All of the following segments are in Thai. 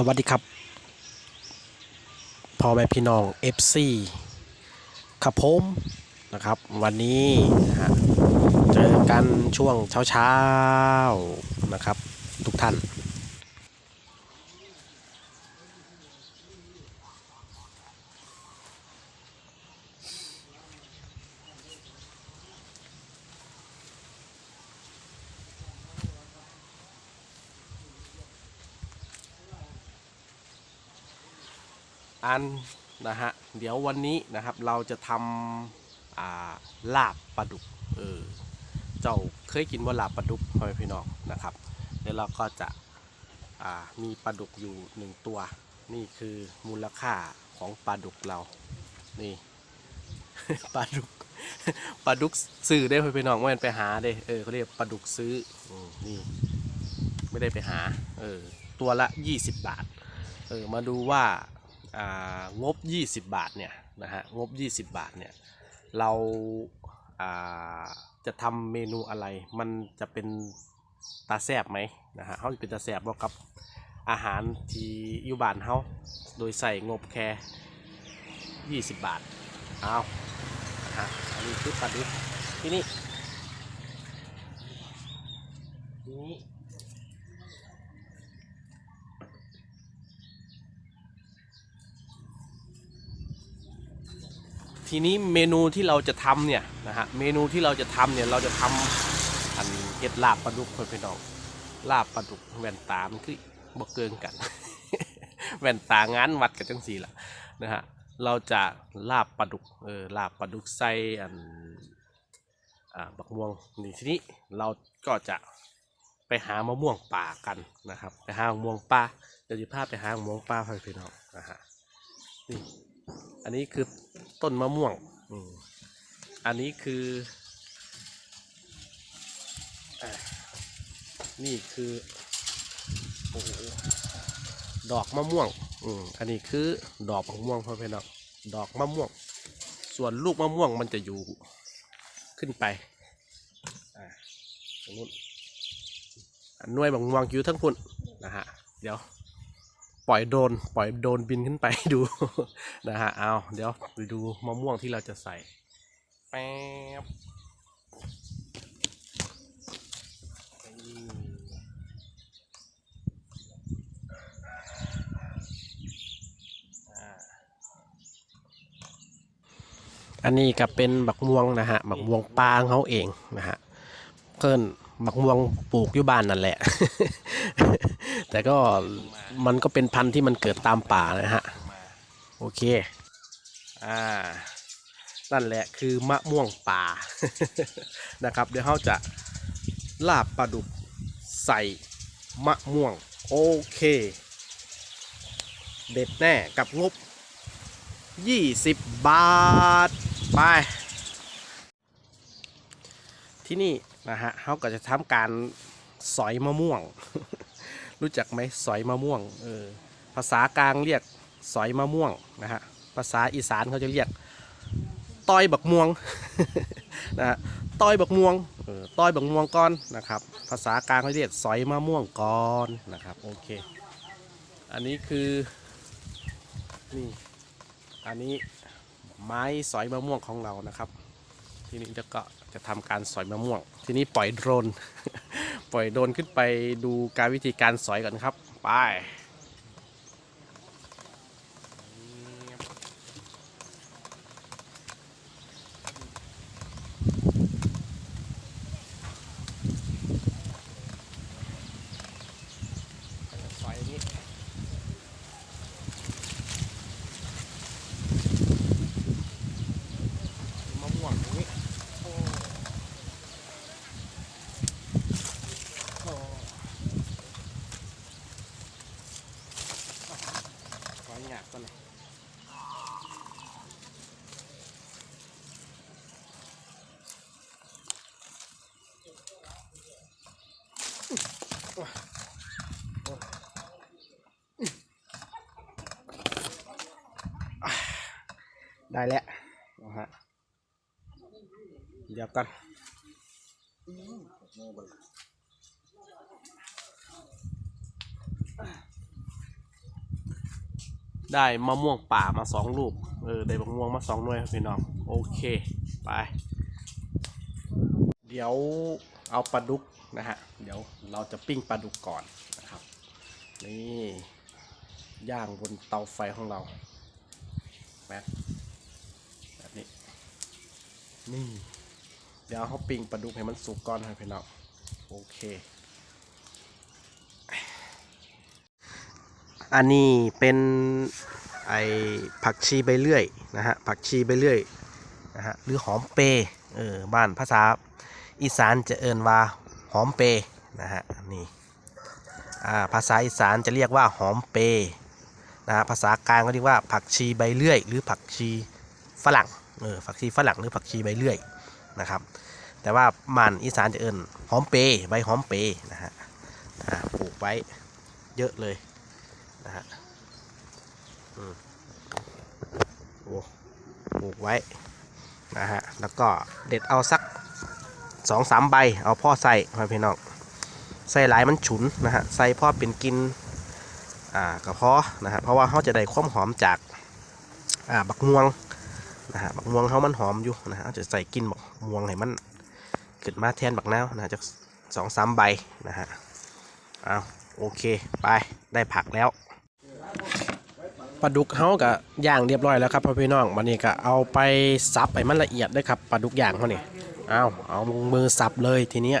สวัสดีครับพ่อแม่พี่น้อง FC ครับผมนะครับ วันนี้นะฮะเจอกันช่วงเช้าๆนะครับ ทุกท่าน อันนะฮะเดี๋ยววันนี้นะครับเราจะทำลาบปลาดุกเออเจ้าเคยกินว่าลาบปลาดุกพ่อพี่น้องนะครับเดี๋ยวเราก็จะมีปลาดุกอยู่หนึ่งตัว นี่คือมูลค่าของปลาดุกเรานี่ปลาดุกปลาดุกซื้อได้พ่อพี่น้องไม่ได้ไปหาเด้เออเขาเรียกปลาดุกซื้ออนี่ไม่ได้ไปหาเออตัวละ 20 บาทเออมาดูว่า งบ 20 บาทเนี่ยนะฮะงบ 20 บาทเนี่ยเราาจะทำเมนูอะไร มันจะเป็นตาแซบไหมนะฮะเขาจะเป็นตาแซบบ่กับอาหารที่อยู่บ้านเขาโดยใส่งบแค่ 20 บาทเอานะฮะอันนี้คือปลาดุกที่นี่ ทีนี้เมนูที่เราจะทำเนี่ยนะฮะเมนูที่เราจะทำเนี่ยเราจะทำอันเห็ดลาบปลาดุกเพื่อนพี่น้องลาบปลาดุกแว่นตามันคือบ่เกินกัน แว่นตางานวัดกันจังสี่ละนะฮะเราจะลาบปลาดุกเออลาบปลาดุกใส่อันอ่าบักม่วงนี่ทีนี้เราก็จะไปหามะม่วงป่ากันนะครับ ไปหามะม่วงป่าเดี๋ยวจะพาไปหามะม่วงป่าเพื่อนพี่น้องนะฮะนี่ อันนี้คือต้นมะม่วง อันนี้คือ นี่คือโอ้โหดอกมะม่วง อืมอันนี้คือดอกมะม่วงพ่อพี่น้องดอกมะม่วง ส่วนลูกมะม่วงมันจะอยู่ขึ้นไป อ่าตรงนู้นอันหน่วยมะม่วงอยู่ทั้งพุ่นนะฮะ เดี๋ยว ปล่อยโดนปล่อยโดนบินขึ้นไปดูนะฮะเอาเดี๋ยวไปดูมะม่วงที่เราจะใส่แป๊บอันนี้ก็เป็นบักม่วงนะฮะบักม่วงปลาของเขาเองนะฮะเพิ่น บักม่วงปลูกอยู่บ้านนั่นแหละ แต่ก็มันก็เป็นพันธุ์ที่มันเกิดตามป่านะฮะ โอเค อ่า นั่นแหละคือมะม่วงป่า นะครับ เดี๋ยวเขาจะลาบปลาดุกใส่มะม่วง โอเค เด็ดแน่กับงบ 20 บาท ไป ที่นี่นะฮะเขาก็จะทำการสอยมะม่วง รู้จักไหมสอยมะม่วงเออภาษากลางเรียกสอยมะม่วงนะฮะภาษาอีสานเขาจะเรียกต้อยบักม่วงนะฮะต้อยบักม่วงเออต้อยบักม่วงก้อนนะครับ ภาษากลางเขาเรียกสอยมะม่วงก้อนนะครับโอเค อันนี้คือนี่อันนี้ไม้สอยมะม่วงของเรานะครับ ทีนี้จะเก็ จะทำการสอยมะม่วง ทีนี้ปล่อยโดรน ปล่อยโดรนขึ้นไปดูการวิธีการสอยก่อนครับ ไป ได้แล้วนะฮะเดี๋ยวกันได้มะม่วงป่ามาสองลูก เออ ได้มะม่วงมาสองหน่วยครับพี่น้อง โอเค ไป เดี๋ยวเอาปลาดุกนะฮะ เดี๋ยวเราจะปิ้งปลาดุกก่อนนะครับ นี่ ย่างบนเตาไฟของเราแป๊ นี่ เดี๋ยวเขาปิ้งปลาดุกให้มันสุกก่อนให้พี่น้องโอเค อันนี้เป็นไอผักชีใบเลื่อยนะฮะผักชีใบเลื่อยนะฮะหรือหอมเปเออบ้านภาษาอีสานจะเอินว่าหอมเปนะฮะนี่อ่าภาษาอีสานจะเรียกว่าหอมเปนะฮะภาษากลางก็เรียกว่าผักชีใบเลื่อย หรือผักชีฝรั่ง เออผักชีฝรั่งหรือผักชีใบเลื่อยนะครับ แต่ว่ามันอีสานจะเอิญหอมเปย์ใบหอมเปย์นะฮะปลูกไว้เยอะเลยนะฮะโอ้ปลูกไว้นะฮะแล้วก็เด็ดเอาสักสองสามใบเอาพ่อใส่พ่อพี่น้องใส่หลายมันฉุนนะฮะใส่พ่อเป็นกินอ่ากระเพาะนะฮะเพราะว่าเขาจะได้ความหอมจากอ่าบักงวง นะฮะบักม่วงเขามันหอมอยู่นะฮะจะใส่กินบักม่วงให้มันขึ้นมาแทนบักนาวนะจากสองสามใบนะฮะเอาโอเคไปได้ผักแล้วปลาดุกเขากะย่างเรียบร้อยแล้วครับพ่อพี่น้องวันนี้ก็เอาไปซับไปมันละเอียดด้วยครับปลาดุกย่างเขาเนี่ยเอาเอามือซับเลยทีเนี้ย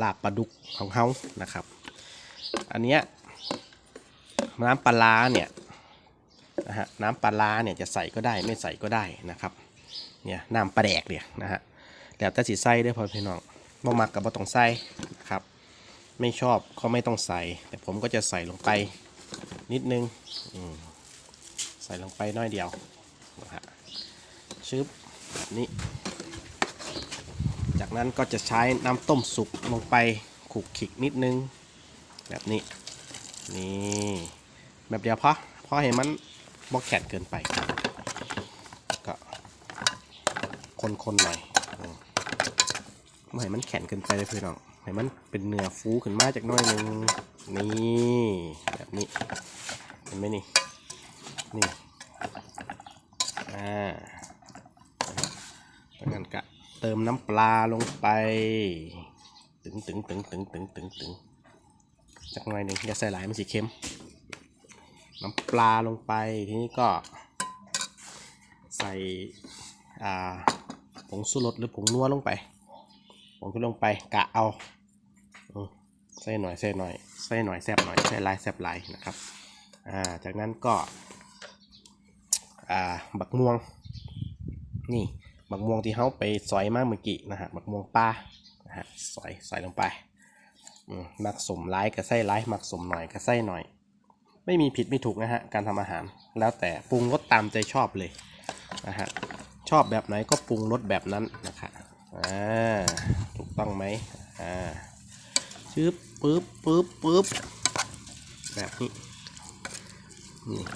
ลาบปลาดุกของเขานะครับ อันเนี้ยน้ำปลาร้าเนี่ยนะฮะน้ำปลาร้าเนี่ยจะใส่ก็ได้ไม่ใส่ก็ได้นะครับเนี่ยน้ำปลาแดกเนี่ยนะฮะแล้วแต่สีใส่เด้วยพอพี่น้องบ่มักกับบ่ต้องใส่นะครับไม่ชอบก็ไม่ต้องใส่ แต่ผมก็จะใส่ลงไปนิดนึงใส่ลงไปน้อยเดียวนะฮะชึบแบบนี้ จากนั้นก็จะใช้น้ำต้มสุกลงไปขลุกขิกนิดนึง แบบนี้ นี่แบบเดียวพอพอเห็นมันบกแข็งเกินไป ก็คนๆหน่อยไม่ให้มันแข็งเกินไปเลยพี่น้องให้มันเป็นเนื้อฟูขึ้นมาจากน้อยนึงนี่แบบนี้เห็นไหมนี่นี่อ่า เติมน้ำปลาลงไป ตึงตึงตึงตึงตึงตึงตึงจักหน่อยหนึ่งอย่าใส่หลายมันสีเค็ม น้ำปลาลงไปทีนี้ก็ใส่ผงสุรสหรือผงนัวลงไปผงชูรสลงไปกะเอาอใส่หน่อยใส่หน่อยใส่หน่อยแซบหน่อยใส่ลายแซบลายนะครับอ่าจากนั้นก็อ่าบักม่วงนี่ บักม่วงที่เขาไปซอยมาเมื่อกี้นะฮะบักม่วงป้านะฮะซอยใส่ลงไปมักสมร้ายกับไส้ร้ายมักสมหน่อยกับไส้หน่อย ไม่มีผิดไม่ถูกนะฮะการทำอาหาร แล้วแต่ปรุงรสตามใจชอบเลยนะฮะชอบแบบไหนก็ปรุงรสแบบนั้นนะคะอ่าถูกต้องไหมอ่าชึบปึ๊บปึ๊บปึ๊บแบบนี้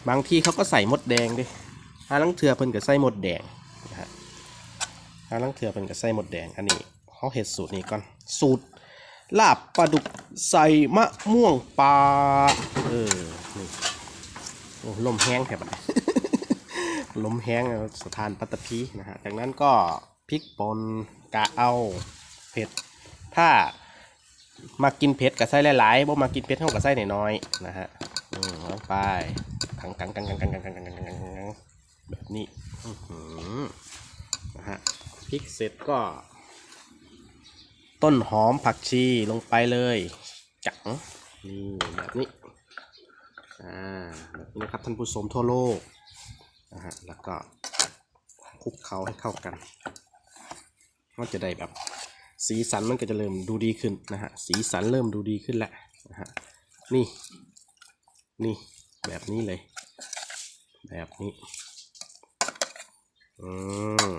บางที่เขาก็ใส่มดแดงด้วยฮาลังเถือเพิ่นกับไส้มดแดงนะฮะ ฮาลังเถื่อเพิ่นกับไส้หมดแดงอันนี้เขาเห็ดสูตรนี้ก่อน สูตรลาบปลาดุกใส่มะม่วงปลาเออนี่โอ้ลมแห้งแถบดลมแห้งสถานปัตตภีนะฮะจากนั้นก็พริกป่นกะเอาเผ็ด ถ้ามากินเผ็ดกับไส้หลายๆบ่มากินเผ็ดเท่ากับไส้น้อยๆนะฮะอืมลงไปกังกังกังกังกังกังกังกังกังกังแบบนี้นะฮะ พริกเสร็จก็ ต้นหอมผักชีลงไปเลยจังนี่แบบนี้อ่าแบบนี้นะครับท่านผู้ชมทั่วโลกนะฮะแล้วก็คลุกเคล้าให้เข้ากันก็จะได้แบบสีสันมันก็จะเริ่มดูดีขึ้นนะฮะสีสันเริ่มดูดีขึ้นแล้วนะฮะนี่นี่แบบนี้เลย แบบนี้อืม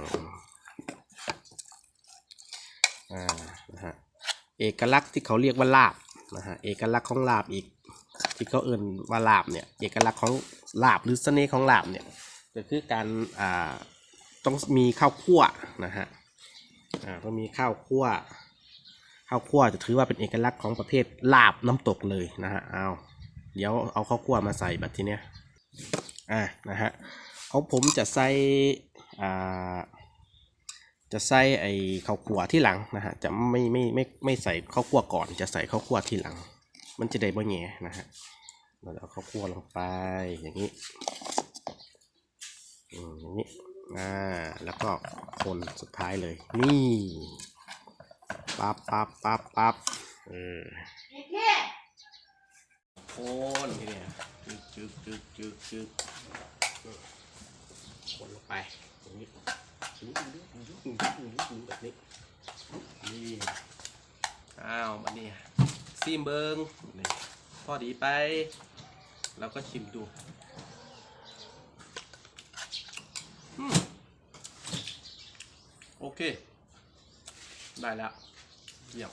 อ่านะฮะเอกลักษณ์ที่เขาเรียกว่าลาบนะฮะเอกลักษณ์ของลาบอีก ที่เขาเอื่นว่าลาบเนี่ยเอกลักษณ์ของลาบหรือเสน่ห์ของลาบเนี่ยก็คือการอ่าต้องมีข้าวคั่วนะฮะอ่าต้องมีข้าวคั่วข้าวคั่วจะถือว่าเป็นเอกลักษณ์ของประเภทลาบน้ำตกเลยนะฮะเอาเดี๋ยวเอาข้าวคั่วมาใส่แบบทีเนี้ยอ่านะฮะของผมจะใส่อ่า จะใส่ไอ้ข้าวคั่วที่หลังนะฮะจะไม่ไม่ไม่ไม่ใส่ข้าวคั่วก่อนจะใส่ข้าวคั่วทีหลัง มันจะได้บ่แง่นะฮะเราจะเอาข้าวคั่วลงไปอย่างนี้อืมอย่างนี้อ่าแล้วก็คนสุดท้ายเลย นี่ปั๊บปั๊บปั๊บปั๊บเออโคนทีเนี่ยจึกจึกจึกจึกจึกคนลงไปอย่างนี้ แบบนี้นี่อ้าวมันนี่ซีมเบิงนี่พอดีไป แล้วก็ชิมดูโอเค ได้แล้วเยี่ยม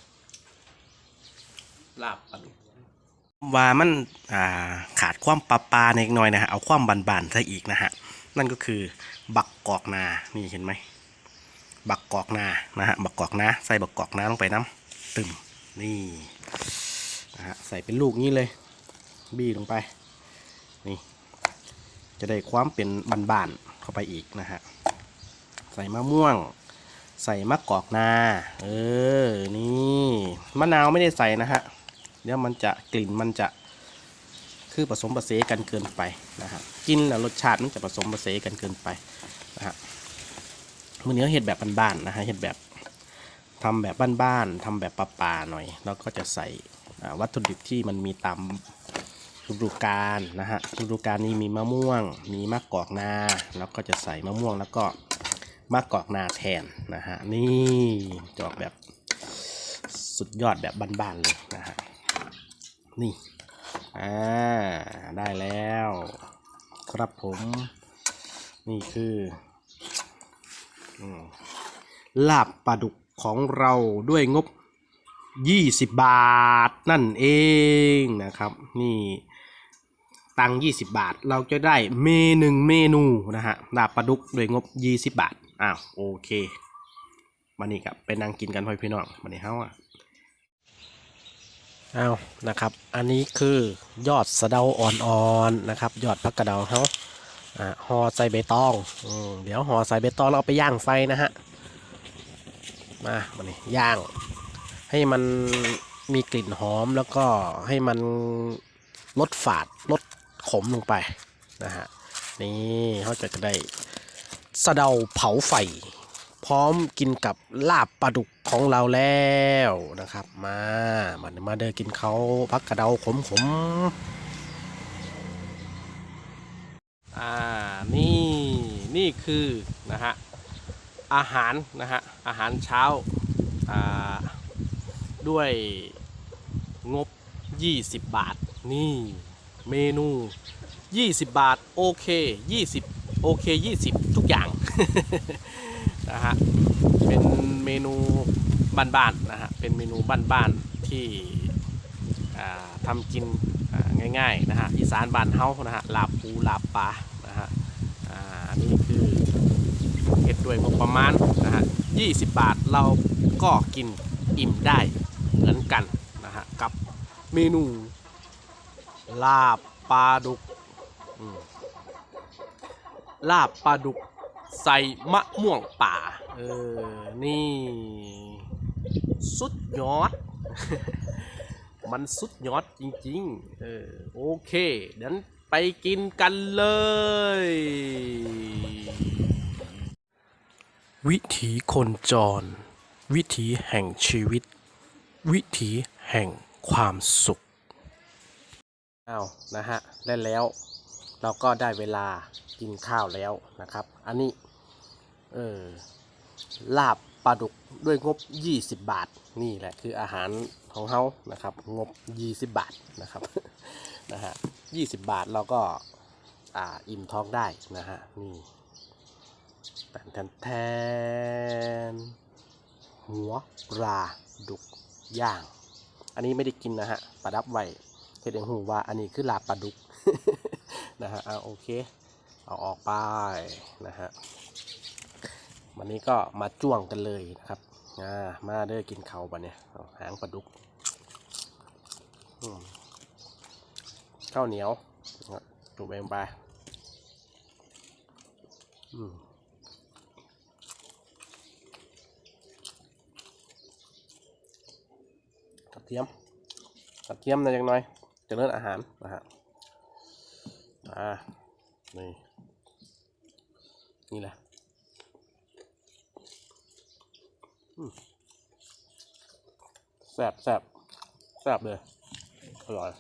ลาบปลาดุกว่ามันาขาดความปลาปลาเล็กน้อยนะฮะ เอาความบานๆซะอีกนะฮะ นั่นก็คือบักกอกนา นี่เห็นไหม บักกอกนานะฮะบักกอกนาใส่บักกอกนาลงไปน้ำตึมนี่นะฮะใส่เป็นลูกนี้เลย บี้ลงไปนี่จะได้ความเป็นบานๆเข้าไปอีกนะฮะใส่มะม่วง ใส่มะกอกนา เออนี่มะนาวไม่ได้ใส่นะฮะเดี๋ยวมันจะกลิ่นมันจะคือผสมผสานกันเกินไปนะฮะกินแล้วรสชาติมันจะผสมผสานกันเกินไปนะฮะ มือนี้เห็ดแบบบ้านๆนะฮะเห็ดแบบทำแบบบ้านๆทำแบบป่าๆหน่อย แล้วก็จะใส่วัตถุดิบที่มันมีตามฤดูกาลนะฮะฤดูกาลนี้มีมะม่วง มีมะกอกนา แล้วก็จะใส่มะม่วงแล้วก็มากอกนาแทนนะฮะนี่จอกแบบสุดยอดแบบบ้านๆเลยนะฮะนี่อ่าได้แล้ว ครับผม นี่คือ ลาบปลาดุกของเราด้วยงบ 20 บาทนั่นเองนะครับ นี่ตังค์20 บาท เราจะได้เมนึงเมนูนะฮะลาบปลาดุกด้วยงบ 20 บาทอ้าวโอเคมานี่ครับไปนั่งกินกันพ่อพี่น้องมานี่เฮาอะอ้าวนะครับ อันนี้คือยอดสะเดาอ่อนๆนะครับ ยอดพักกระเดาเฮาอ่า ห่อใส่ใบตองอเดี๋ยวห่อใส่ใบตองเอาไปย่างไฟนะฮะ มามานี่ย่าง ให้มันมีกลิ่นหอมแล้วก็ให้มันลดฝาดลดขมลงไปนะฮะ นี่เขาจะได้สะเดาเผาไฟ พร้อมกินกับลาบปลาดุกของเราแล้วนะครับ มามามาเดินกินเขาพักกระเดาขมขม อ่านี่นี่คือนะฮะอาหารนะฮะอาหารเช้าอ่าด้วยงบ 20 บาท นี่เมนู 20 บาท โอเค 20 โอเค 20 ทุกอย่างนะฮะเป็นเมนูบ้านๆนะฮะเป็นเมนูบ้านๆที่อ่าทำกิน ง่ายๆนะฮะอีสานบ้านเฮานะฮะลาบปูลาบปลานะฮะอ่าอันนี้คือเฮ็ดด้วยงบประมาณนะฮะ20บาทเราก็กินอิ่มได้เหมือนกันนะฮะกับเมนูลาบปลาดุกลาบปลาดุกใส่มะม่วงป่าเออนี่ สุดยอด มันสุดยอดจริงๆ เออโอเคเดี๋ยวไปกินกันเลย วิถีคนจร วิถีแห่งชีวิต วิถีแห่งความสุขอ้าวนะฮะได้แล้ว เราก็ได้เวลากินข้าวแล้วนะครับ อันนี้เออลาบปลาดุกด้วยงบ 20 บาท นี่แหละคืออาหาร ของเขานะครับ งบ 20 บาทนะครับนะฮะ20บาทเราก็อ่าอิ่มท้องได้นะฮะนี่แทนแทนแทนหัวปลาดุกย่าง อันนี้ไม่ได้กินนะฮะประดับไว้เทเดงหูว่าอันนี้คือลาปลาดุกนะฮะเอาโอเค เอาออกไปนะฮะวันนี้ก็มาจ้วงกันเลยนะครับ อ่ามาเด้อกินเขาปะเนี่ยหางปลาดุกข้าวเหนียวจุบเองไปอืมกระเทียมกระเทียมหนะยังน้อยเจะเลิ่นอาหารนะฮะอ่านี่นี่แหละ แซ่บแซ่บแซ่บเลย อร่อย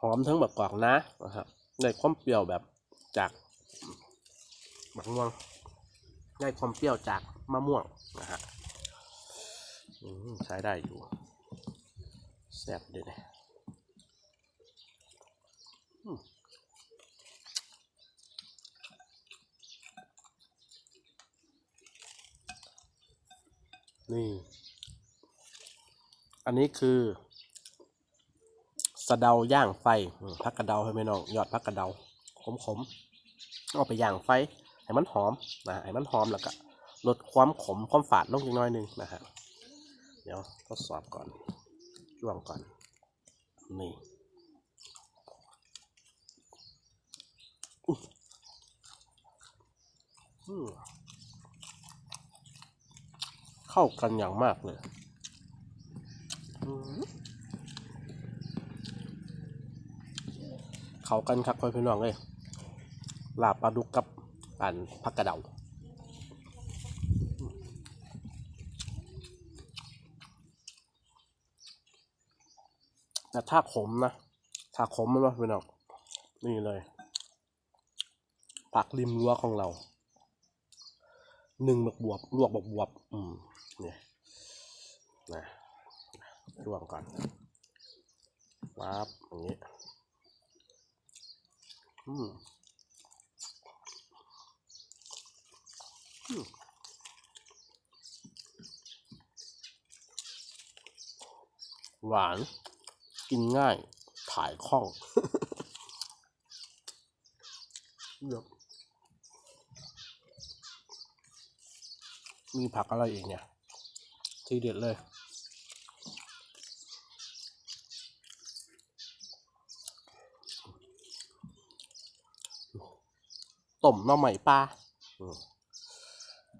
หอมทั้งแบบกรอกนะนะครับได้ความเปรี้ยวแบบจากบักม่วงได้ความเปรี้ยวจากมะม่วงนะฮะใช้ได้อยู่แซ่บเลยเนี่ย นี่ อันนี้คือสะเดาย่างไฟพักกระเดาให้ไหมน้องยอดพักกระเดาขมๆเอาไปย่างไฟให้มันหอมนะให้มันหอมแล้วก็ลดความขมความฝาดลงอีกน้อยนึงนะฮะเดี๋ยวทดสอบก่อนจ้วงก่อนนี่อืม เข้ากันอย่างมากเลยอืมเขากันครับพ่อพี่น้องเลยลาบปลาดุกกับอันผักกระเดาแต่ถ้าขมนะ ถ้าขมมันว่าพี่น้องนี่เลยผักริมรั้วของเรา หนึ่งบักบวบลวกบักบวบ อืมเนี่ยนะลวกก่อนวับอย่างนี้อืมอืมหวาน กินง่าย ถ่ายคล่องเลือก มีผักอะไรอีกเนี่ย ทีเด็ดเลย ต้มน่อใหม่ปลา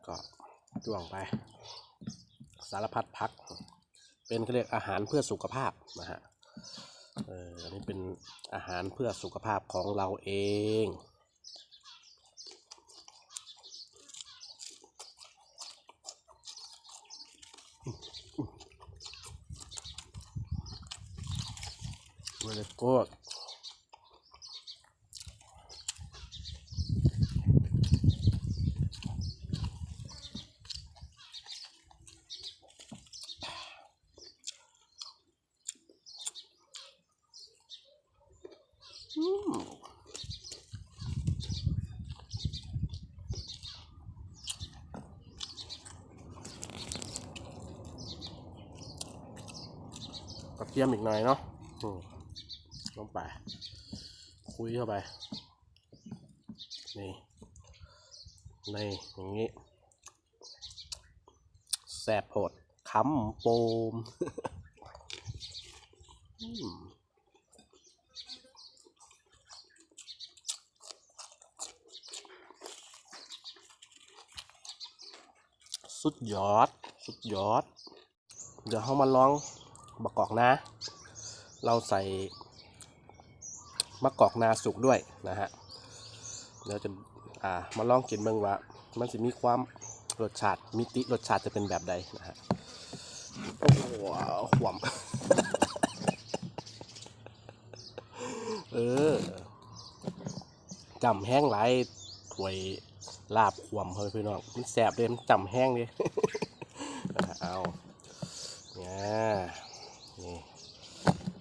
ก็จ้วงไป สารพัดพัก เป็นเขาเรียกอาหารเพื่อสุขภาพนะฮะเอออันนี้เป็นอาหารเพื่อสุขภาพของเราเอง Really good อืมกระเที ลงไป คุยเข้าไป นี่ในอย่างนี้ แสบโหดคำโปมอืมสุดยอด สุดยอด เดี๋ยวเรามาลองบักกอกนาเราใส่ มะกอกนาสุกด้วยนะฮะเดี๋ยวจะอ่ามาลองกินเบิ่งว่า มันจะมีความรสชาติมิติรสชาติจะเป็นแบบใดนะฮะโอ้โหหวมเออจำแห้งหลายถวยลาบควมเฮ้ยพี่น้องมันแสบเลยมันจำแห้งเลยเอาเนี่ยนี่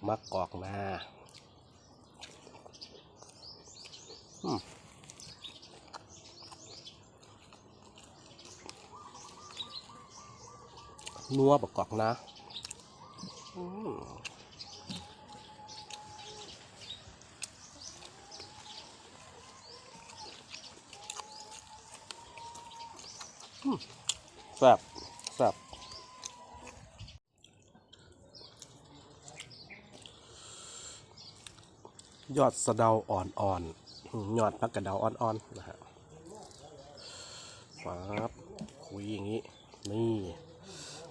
มะกอกนา นัวบกกอกนะแซ่บแซ่บยอดสะเดาอ่อนๆอืมยอดพักกระเดาอ่อนๆนะฮะปั๊บคุยอย่างนี้ นี่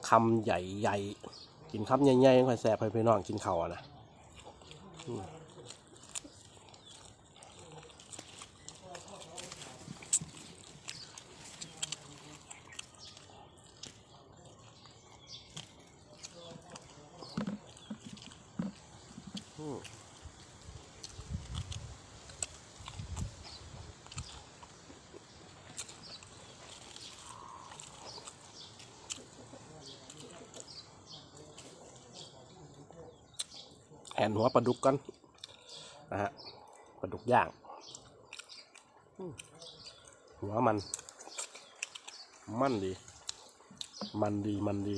คำใหญ่ๆ กินคำใหญ่ๆค่อยแซ่บให้พี่น้องกินเข้าวอะนะ แอนหัวปลาดุกกันนะฮะปลาดุกย่าง หัวมัน มันดี มันดีมันดี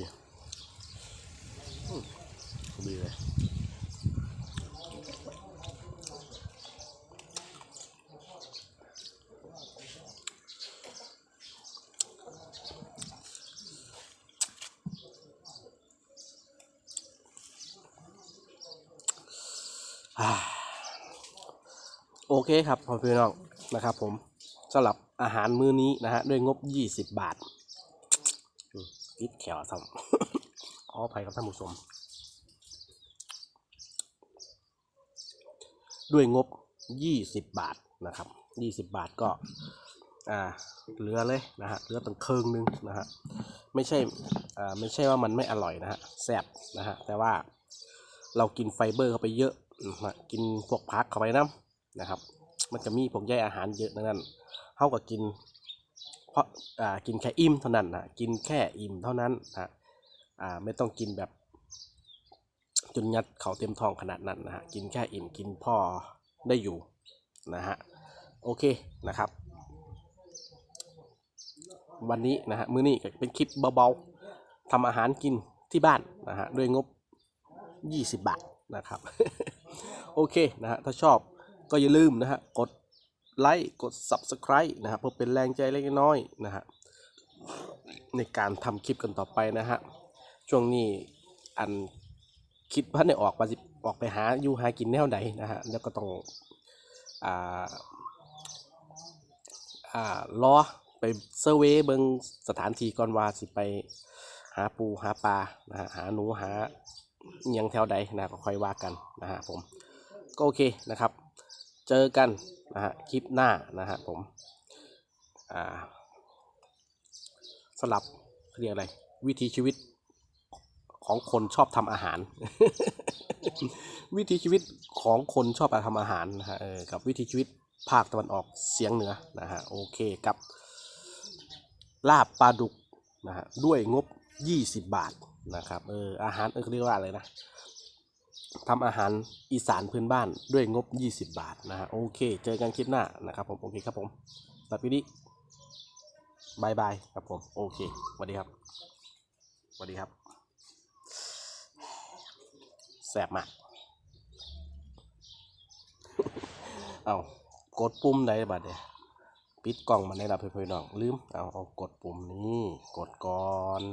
ดีเลย เคครับพ่อพี่น้องนะครับ ผมสำหรับอาหารมื้อนี้นะฮะด้วยงบ20บบาทติดแขวซ้ำขออภัยครับท่านผู้ชมด้วยงบ20บบาทนะครับ20บบาทก็อ่าเหลือเลยนะฮะเหลือตั้งครึ่งนึงนะฮะไม่ใช่อ่าไม่ใช่ว่ามันไม่อร่อยนะฮะแซ่บนะฮะแต่ว่าเรากินไฟเบอร์เข้าไปเยอะนะกินพวกพักเข้าไปน้ำ นะครับ มันจะมีพวกใยอาหารเยอะดังนั้นเท่ากับกินเพราะอ่ากินแค่อิ่มเท่านั้นนะกินแค่อิ่มเท่านั้นนะอ่าไม่ต้องกินแบบจนยัดเขาเต็มท้องขนาดนั้นนะฮะกินแค่อิ่มกินพอได้อยู่นะฮะโอเคนะครับ วันนี้นะฮะมื้อนี้เป็นคลิปเบาๆทำอาหารกินที่บ้านนะฮะด้วยงบ 20 บาทนะครับ โอเคนะฮะถ้าชอบ ก็อย่าลืมนะฮะกดไลค์กด Subscribe นะครับเพื่อเป็นแรงใจเล็กน้อยนะฮะในการทำคลิปกันต่อไปนะฮะช่วงนี้อันคิดว่าในออกว่าสิออกไปหาอยู่หากินแนวไหนนะฮะแล้วก็ต้องอ่าอ่ารอไปเซอร์เวยเบิงสถานที่ก่อนว่าสิไปหาปูหาปลานะฮะหาหนูหายังแถวใดนะก็ค่อยว่ากันนะฮะผมก็โอเคนะครับ เจอกันนะฮะคลิปหน้านะฮะผมอ่าสลับเรียกอะไร วิถีชีวิตของคนชอบทำอาหาร วิถีชีวิตของคนชอบทำอาหารนะฮะออกับวิถีชีวิตภาคตะวันออกเสียงเหนือนะฮะโอเคกับลาบปลาดุกนะฮะด้วยงบ 20 บาทนะครับเอออาหารเออเรียกว่าอะไรนะ ทำอาหารอีสานพื้นบ้านด้วยงบ 20 บาทนะฮะโอเค เจอกันคลิปหน้านะครับผม โอเคครับผมสำหรับวันนี้บายบายครับผม โอเคสวัสดีครับสวัสดีครับแสบมาก เอากดปุ่มไหนบัดเนี่ยปิดกล่องมันได้ละเพื่อนๆน้องลืม เอาเอากดปุ่มนี้ กดก่อน